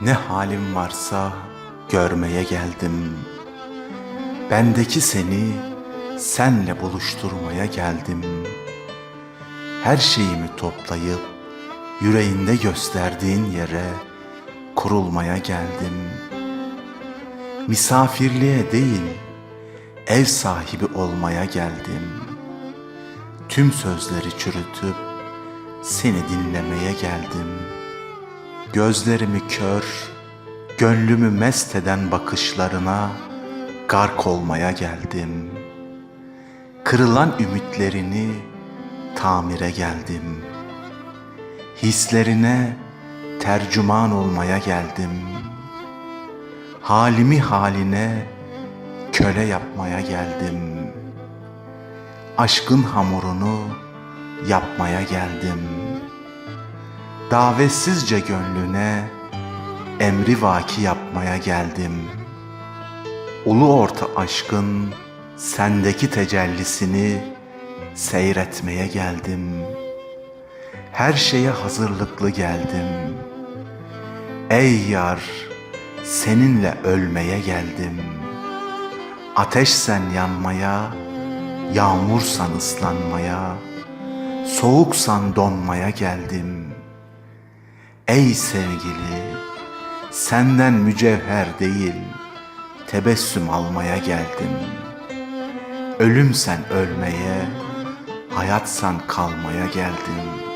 Ne halim varsa görmeye geldim. Bendeki seni senle buluşturmaya geldim. Her şeyimi toplayıp yüreğinde gösterdiğin yere kurulmaya geldim. Misafirliğe değil, ev sahibi olmaya geldim. Tüm sözleri çürütüp seni dinlemeye geldim. Gözlerimi kör, gönlümü mest eden bakışlarına gark olmaya geldim. Kırılan ümitlerini tamire geldim. Hislerine tercüman olmaya geldim. Halimi haline köle yapmaya geldim. Aşkın hamurunu yapmaya geldim. Davetsizce gönlüne emri vaki yapmaya geldim. Ulu orta aşkın sendeki tecellisini seyretmeye geldim. Her şeye hazırlıklı geldim. Ey yar, seninle ölmeye geldim. Ateşsen yanmaya, yağmursan ıslanmaya, soğuksan donmaya geldim. Ey sevgili, senden mücevher değil, tebessüm almaya geldim. Ölümsen ölmeye, hayatsan kalmaya geldim.